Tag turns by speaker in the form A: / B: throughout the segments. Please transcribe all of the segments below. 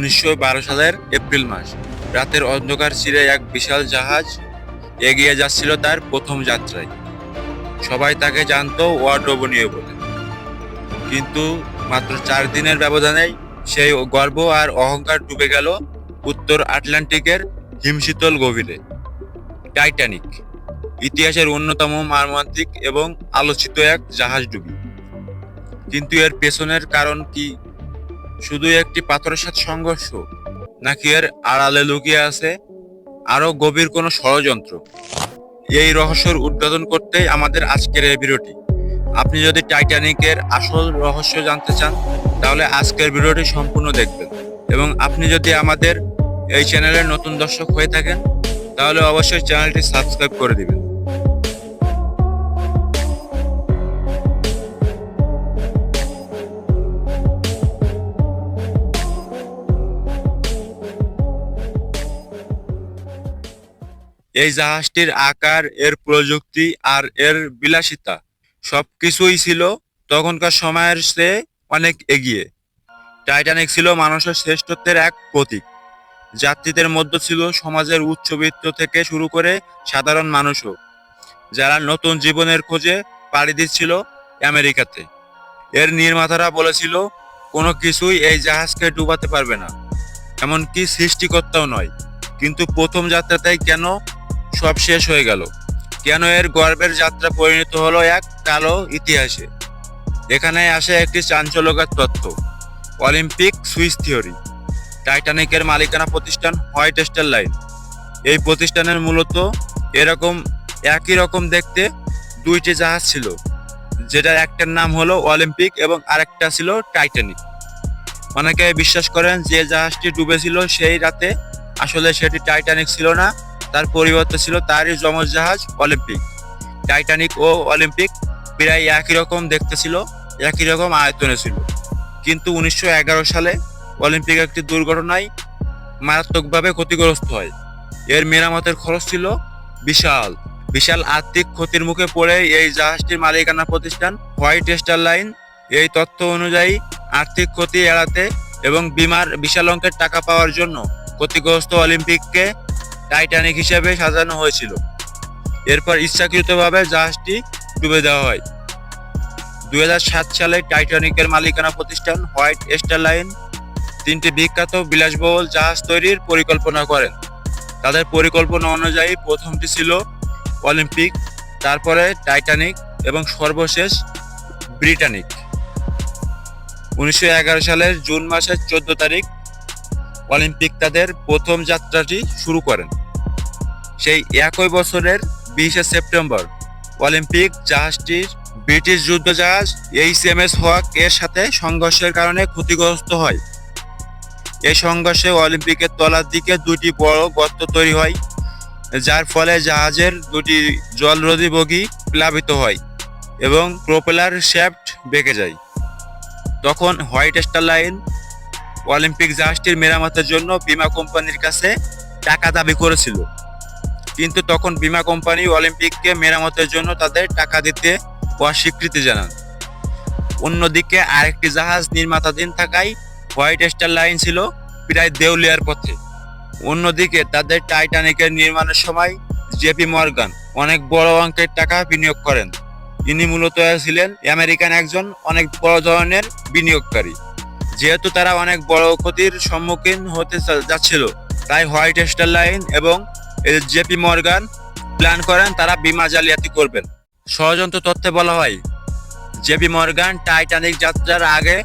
A: উনিশশো বারো সালের এপ্রিল মাস। রাতের অন্ধকার চিরে এক বিশাল জাহাজ এগিয়ে যাচ্ছিল তার প্রথম যাত্রায়। সবাই তাকে জানতো অড্রবনীয় বলে কিন্তু মাত্র চার দিনের ব্যবধানেই সেই গর্ব আর অহংকার ডুবে গেল উত্তর আটলান্টিকের হিমশীতল গভীরে। টাইটানিক, ইতিহাসের অন্যতম মর্মান্তিক এবং আলোচিত এক জাহাজ ডুবি কিন্তু এর পেছনের কারণ কি? শুধু একটি পাথরের সাথে সংঘর্ষ, নাকি এর আড়ালে লুকিয়ে আছে আরও গভীর কোনো ষড়যন্ত্র? এই রহস্যর উদ্বোধন করতেই আমাদের আজকের এই ভিডিওটি। আপনি যদি টাইটানিকের আসল রহস্য জানতে চান, তাহলে আজকের ভিডিওটি সম্পূর্ণ দেখবেন। এবং আপনি যদি আমাদের এই চ্যানেলের নতুন দর্শক হয়ে থাকেন, তাহলে অবশ্যই চ্যানেলটি সাবস্ক্রাইব করে দিবেন। এই জাহাজটির আকার, এর প্রযুক্তি আর এর বিলাসিতা সবকিছুই ছিল তখনকার সময়ের চেয়ে অনেক এগিয়ে। টাইটানিক ছিল মানুষের শ্রেষ্ঠত্বের এক প্রতীক। যাত্রীদের মধ্যে ছিল সমাজের উচ্চবিত্ত থেকে শুরু করে সাধারণ মানুষও, যারা নতুন জীবনের খোঁজে পাড়ি দিচ্ছিল আমেরিকাতে। এর নির্মাতারা বলেছিল, কোনো কিছুই এই জাহাজকে ডুবাতে পারবে না। এমনকি সৃষ্টিকর্তাও নয়। কিন্তু প্রথম যাত্রাতেই কেন সব শেষ হয়ে গেল। কেন এর গর্বের যাত্রা পরিণত হলো এক কালো ইতিহাসে? এখানে আসে একটি চাঞ্চল্যকর তথ্য। Olympic Swiss theory. টাইটানিকের মালিকানা প্রতিষ্ঠান হোয়াইট স্টার লাইন। এই প্রতিষ্ঠানের মূলত এরকম, একই রকম দেখতে দুইটি জাহাজ ছিল, যেটার একটার নাম হলো অলিম্পিক এবং আরেকটা ছিল টাইটানিক। অনেকে বিশ্বাস করেন যে জাহাজটি ডুবেছিল সেই রাতে, আসলে সেটি টাইটানিক ছিল না। তার পরিবর্তে ছিল তারই যমজ জাহাজ অলিম্পিক। টাইটানিক ও অলিম্পিক প্রায় একই রকম দেখতে ছিল, একই রকম আয়তনে ছিল। কিন্তু উনিশশো এগারো সালে অলিম্পিক একটি দুর্ঘটনায় মারাত্মকভাবে ক্ষতিগ্রস্ত হয়। এর মেরামতের খরচ ছিল বিশাল। বিশাল আর্থিক ক্ষতির মুখে পড়ে এই জাহাজটির মালিকানা প্রতিষ্ঠান হোয়াইট স্টার লাইন এই তথ্য অনুযায়ী আর্থিক ক্ষতি এড়াতে এবং বিমার বিশাল অঙ্কের টাকা পাওয়ার জন্য ক্ষতিগ্রস্ত অলিম্পিককে টাইটানিক হিসেবে সাজানো হয়েছিল। এরপর ইচ্ছাকৃতভাবে জাহাজটি ডুবে দেওয়া হয়। দু হাজার সাত সালে টাইটানিকের মালিকানা প্রতিষ্ঠান হোয়াইট স্টার লাইন তিনটি বিখ্যাত বিলাসবহুল জাহাজ তৈরির পরিকল্পনা করেন। তাদের পরিকল্পনা অনুযায়ী প্রথমটি ছিল অলিম্পিক, তারপরে টাইটানিক এবং সর্বশেষ ব্রিটানিক। উনিশশো এগারো সালের জুন মাসের চোদ্দ তারিখ অলিম্পিক তাদের প্রথম যাত্রাটি শুরু করেন। সেই একই বছরের বিশে সেপ্টেম্বর অলিম্পিক জাহাজটির ব্রিটিশ যুদ্ধজাহাজ এইচ এম এস হক এর সাথে সংঘর্ষের কারণে ক্ষতিগ্রস্ত হয়। এই সংঘর্ষে অলিম্পিকের তলার দিকে দুটি বড় গর্ত তৈরি হয়, যার ফলে জাহাজের দুটি জলরোধী বগি প্লাবিত হয় এবং প্রোপেলার শ্যাফট বেঁকে যায়। তখন হোয়াইট স্টার লাইন অলিম্পিক জাহাজটির মেরামতের জন্য বিমা কোম্পানির কাছে টাকা দাবি করেছিল। কিন্তু তখন বিমা কোম্পানি অলিম্পিককে মেরামতের জন্য তাদের টাকা দিতে অস্বীকৃতি জানান। অন্যদিকে আরেকটি জাহাজ নির্মাতাধীন থাকায় হোয়াইট স্টার লাইন ছিল প্রায় দেউলিয়ার পথে। অন্যদিকে তাদের টাইটানিকের নির্মাণের সময় জেপি মর্গান অনেক বড় অঙ্কের টাকা বিনিয়োগ করেন। ইনি মূলত ছিলেন আমেরিকান একজন অনেক বড় ধরনের বিনিয়োগকারী। যেহেতু তারা অনেক বড় ক্ষতির সম্মুখীন হতে যাচ্ছিল, তাই হোয়াইট স্টার লাইন এবং জেপি মর্গান প্ল্যান করেন তারা বিমা জালিয়াতি করবেন। ষড়যন্ত্র তথ্যে বলা হয় জেপি মর্গান টাইটানিক যাত্রার আগে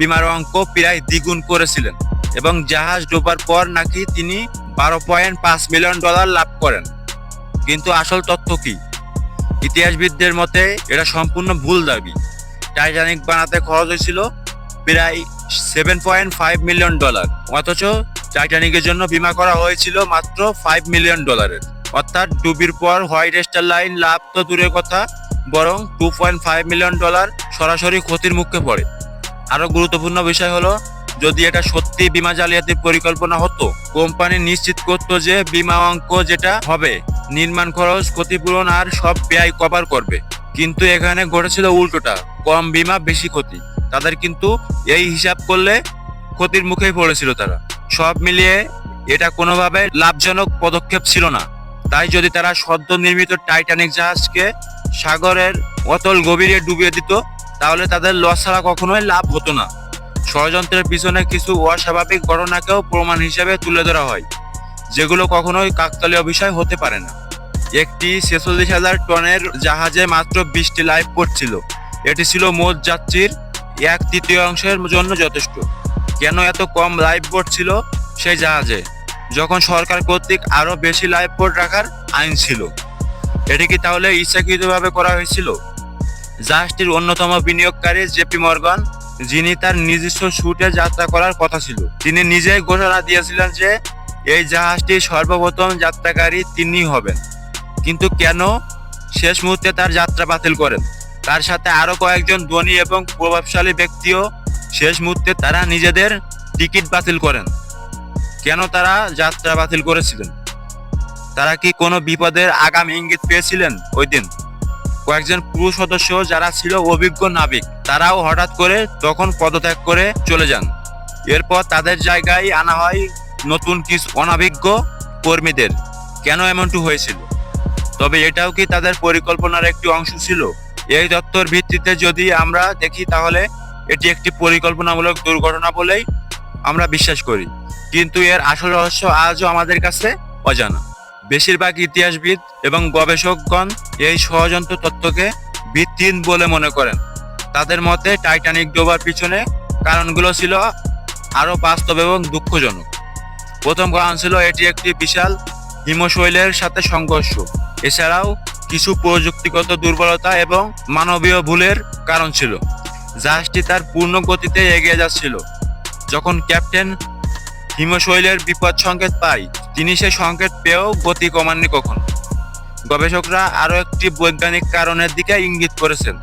A: বিমার অঙ্ক প্রায় দ্বিগুণ করেছিলেন এবং জাহাজ ডোবার পর নাকি তিনি বারো পয়েন্ট পাঁচ মিলিয়ন ডলার লাভ করেন। কিন্তু আসল তথ্য কি? ইতিহাসবিদদের মতে, এটা সম্পূর্ণ ভুল দাবি। টাইটানিক বানাতে খরচ হয়েছিল প্রায় seven point five million dollar অথচ টাইটানিকের জন্য বিমা করা হয়েছিল মাত্র ফাইভ মিলিয়ন ডলারের অর্থাৎ ডুবির পর হোয়াইট স্টার লাইন লাভ তো দূরের কথা, বরং two point five million dollar সরাসরি ক্ষতির মুখে পড়ে। আরও গুরুত্বপূর্ণ বিষয় হলো, যদি এটা সত্যি বিমা জালিয়াতির পরিকল্পনা হতো, কোম্পানি নিশ্চিত করতো যে বিমা অঙ্ক যেটা হবে, নির্মাণ খরচ ক্ষতিপূরণ আর সব ব্যয় কভার করবে। কিন্তু এখানে ঘটেছিল উল্টোটা, কম বিমা বেশি ক্ষতি। তাদের কিন্তু এই হিসাব করলে ক্ষতির মুখেই পড়েছিল তারা। সব মিলিয়ে এটা কোনোভাবে লাভজনক পদক্ষেপ ছিল না। তাই যদি তারা সদ্য নির্মিত টাইটানিক জাহাজকে সাগরের অতল গভীরে ডুবিয়ে দিত, তাহলে তাদের লস ছাড়া কখনোই লাভ হতো না। ষড়যন্ত্রের পিছনে কিছু অস্বাভাবিক ঘটনাকেও প্রমাণ হিসেবে তুলে ধরা হয়, যেগুলো কখনোই কাকতালীয় বিষয় হতে পারে না। একটি ছেচল্লিশ হাজার টনের জাহাজে মাত্র বিশটি লাইফ পড়ছিল এটি ছিল মোট যাত্রীর এক তৃতীয়াংশের জন্য যথেষ্ট। কেন এত কম লাইফ বোট ছিল সেই জাহাজে যখন সরকার কর্তৃক আরও বেশি লাইফ বোট রাখার আইন ছিল, এটি কি তাহলে ইচ্ছাকৃতভাবে করা হয়েছিল? জাহাজটির অন্যতম বিনিয়োগকারী জেপি মর্গান, যিনি তার নিজস্ব শুটে যাত্রা করার কথা ছিল। তিনি নিজেই ঘোষণা দিয়েছিলেন যে, এই জাহাজটি সর্বপ্রথম যাত্রাকারী তিনি হবেন। কিন্তু কেন শেষ মুহূর্তে তার যাত্রা বাতিল করেন? তার সাথে আরও কয়েকজন ধনী এবং প্রভাবশালী ব্যক্তিও শেষ মুহূর্তে তারা নিজেদের টিকিট বাতিল করেন। কেন তারা যাত্রা বাতিল করেছিলেন? তারা কি কোনো বিপদের আগাম ইঙ্গিত পেয়েছিলেন ওই দিন? কয়েকজন পুরুষ সদস্য যারা ছিল অভিজ্ঞ নাবিক, তারাও হঠাৎ করে তখন পদত্যাগ করে চলে যান। এরপর তাদের জায়গায় আনা হয় নতুন কিছু অনাভিজ্ঞ কর্মীদের। কেন এমনটি হয়েছিল? তবে এটাও কি তাদের পরিকল্পনার একটি অংশ ছিল? এই তত্ত্বর ভিত্তিতে যদি আমরা দেখি তাহলে এটি একটি পরিকল্পনামূলক দুর্ঘটনা বলেই আমরা বিশ্বাস করি। কিন্তু এর আসল রহস্য আজও আমাদের কাছে অজানা। বেশিরভাগ ইতিহাসবিদ এবং গবেষকগণ এই ষড়যন্ত্র তত্ত্বকে ভিত্তিহীন বলে মনে করেন। তাদের মতে টাইটানিক ডোবার পিছনে কারণগুলো ছিল আরও বাস্তব এবং দুঃখজনক। প্রথম কারণ ছিল এটি একটি বিশাল হিমশৈলের সাথে সংঘর্ষ। এছাড়াও কিছু প্রযুক্তিগত দুর্বলতা এবং মানবীয় ভুলের কারণ ছিল, জাহাজটি তার পূর্ণ গতিতে এগিয়ে যাচ্ছিল। যখন ক্যাপ্টেন হিমশৈলের বিপদ সংকেত পায়, তিনি সে সংকেত পেয়েও গতি কমাননি কখনো। গবেষকরা আরও একটি বৈজ্ঞানিক কারণের দিকে ইঙ্গিত করেছেন।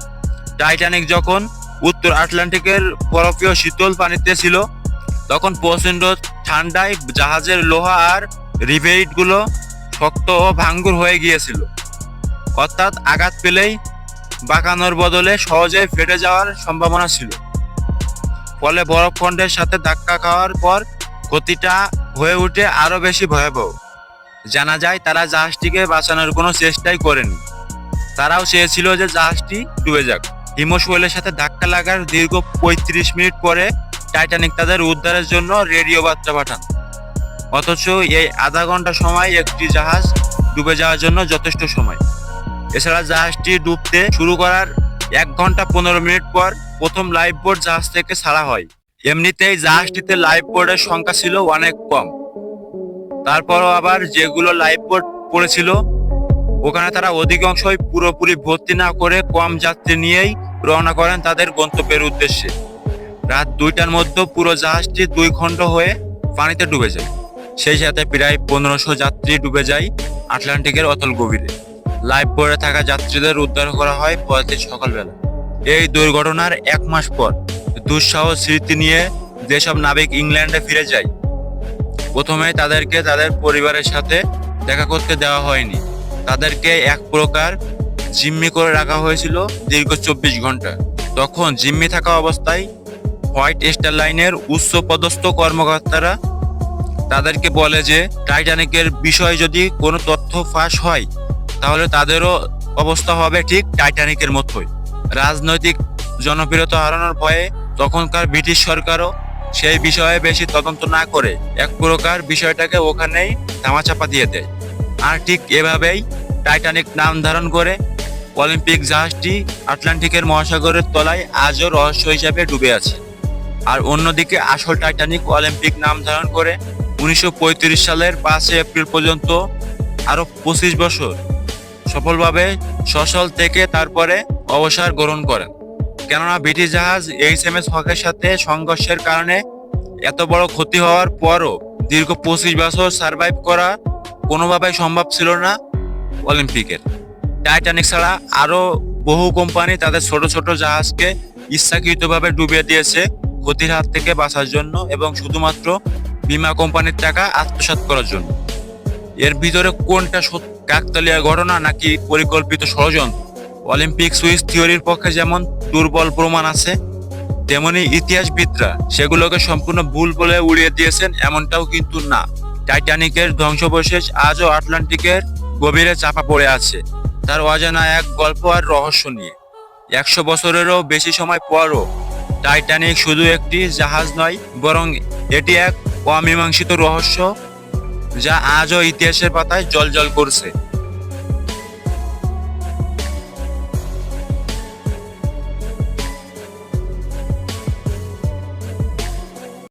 A: টাইটানিক যখন উত্তর আটলান্টিকের বরফীয় শীতল পানিতে ছিল, তখন প্রচণ্ড ঠান্ডায় জাহাজের লোহা আর রিভেইটগুলো শক্ত ও ভাঙ্গুর হয়ে গিয়েছিল। অর্থাৎ আঘাত পেলেই বাঁকানোর বদলে সহজেই ফেটে যাওয়ার সম্ভাবনা ছিল। ফলে বরফখণ্ডের সাথে ধাক্কা খাওয়ার পর ক্ষতিটা হয়ে উঠে আরও বেশি ভয়াবহ। জানা যায় তারা জাহাজটিকে বাঁচানোর কোনো চেষ্টাই করেনি। তারাও চেয়েছিল যে জাহাজটি ডুবে যাক। হিমশৈলের সাথে ধাক্কা লাগার দীর্ঘ পঁয়ত্রিশ মিনিট পরে টাইটানিক তাদের উদ্ধারের জন্য রেডিও বার্তা পাঠান। অথচ এই আধা ঘণ্টা সময় একটি জাহাজ ডুবে যাওয়ার জন্য যথেষ্ট সময়। এছাড়া জাহাজটি ডুবতে শুরু করার এক ঘণ্টা পনেরো মিনিট পর প্রথম লাইফ বোট জাহাজ থেকে ছাড়া হয়। এমনিতেই জাহাজটিতে লাইফ বোর্ডের সংখ্যা ছিল অনেক কম। তারপরও আবার যেগুলো লাইফ বোট পড়েছিল, ওখানে তারা অধিকাংশই পুরোপুরি ভর্তি না করে কম যাত্রী নিয়েই রওনা করেন তাদের গন্তব্যের উদ্দেশ্যে। রাত দুইটার মধ্যে পুরো জাহাজটি দুই খণ্ড হয়ে পানিতে ডুবে যায়। সেই সাথে প্রায় পনেরোশো যাত্রী ডুবে যায় আটলান্টিকের অতল গভীরে। লাইফ বোর্ডে থাকা যাত্রীদের উদ্ধার করা হয় পরদিন সকালবেলা। এই দুর্ঘটনার এক মাস পর দুঃসাহস স্মৃতি নিয়ে যেসব নাবিক ইংল্যান্ডে ফিরে যায়, প্রথমে তাদেরকে তাদের পরিবারের সাথে দেখা করতে দেওয়া হয়নি। তাদেরকে এক প্রকার জিম্মি করে রাখা হয়েছিল দীর্ঘ চব্বিশ ঘণ্টা। তখন জিম্মি থাকা অবস্থায় হোয়াইট স্টার লাইনের উচ্চ পদস্থ কর্মকর্তারা তাদেরকে বলে যে, টাইটানিকের বিষয়ে যদি কোনো তথ্য ফাঁস হয় তাহলে তাদেরও অবস্থা হবে ঠিক টাইটানিকের মতোই। রাজনৈতিক জনপ্রিয়তা হারানোর ভয়ে তখনকার ব্রিটিশ সরকারও সেই বিষয়ে বেশি তদন্ত না করে এক প্রকার বিষয়টাকে ওখানেই ধামাচাপা দিয়ে দেয়। আর ঠিক এভাবেই টাইটানিক নাম ধারণ করে অলিম্পিক জাহাজটি আটলান্টিকের মহাসাগরের তলায় আজও রহস্য হিসাবে ডুবে আছে। আর অন্যদিকে আসল টাইটানিক অলিম্পিক নাম ধারণ করে উনিশশো পঁয়ত্রিশ সালের পাঁচই এপ্রিল পর্যন্ত আরও পঁচিশ বছর সফলভাবে সশল থেকে তারপরে অবসর গ্রহণ করেন। কেননা ব্রিটিশ জাহাজ এইচ এম এস হকের সাথে সংঘর্ষের কারণে এত বড় ক্ষতি হওয়ার পরও দীর্ঘ পঁচিশ বছর সার্ভাইভ করা কোনোভাবেই সম্ভব ছিল না অলিম্পিকের। টাইটানিক ছাড়া আরও বহু কোম্পানি তাদের ছোট ছোট জাহাজকে ইচ্ছাকৃতভাবে ডুবিয়ে দিয়েছে ক্ষতির হাত থেকে বাঁচার জন্য এবং শুধুমাত্র বিমা কোম্পানির টাকা আত্মসাৎ করার জন্য। এর ভিতরে কোনটা কাকতালিয়া ঘটনা নাকি পরিকল্পিত ষড়যন্ত্র? অলিম্পিক সুইচ থিওরির পক্ষে যেমন দুর্বল প্রমাণ আছে, তেমনি ইতিহাসবিদরা সেগুলোকে সম্পূর্ণ ভুল বলে উড়িয়ে দিয়েছেন এমনটাও কিন্তু না। টাইটানিকের ধ্বংসবশেষ আজও আটলান্টিকের গভীরে চাপা পড়ে আছে। তার অজানা এক গল্প আর রহস্য নিয়ে। একশো বছরেরও বেশি সময় পরও টাইটানিক শুধু একটি জাহাজ নয়, বরং এটি এক অমীমাংসিত রহস্য। যা আজও ইতিহাসের পাতায় জল জল করছে।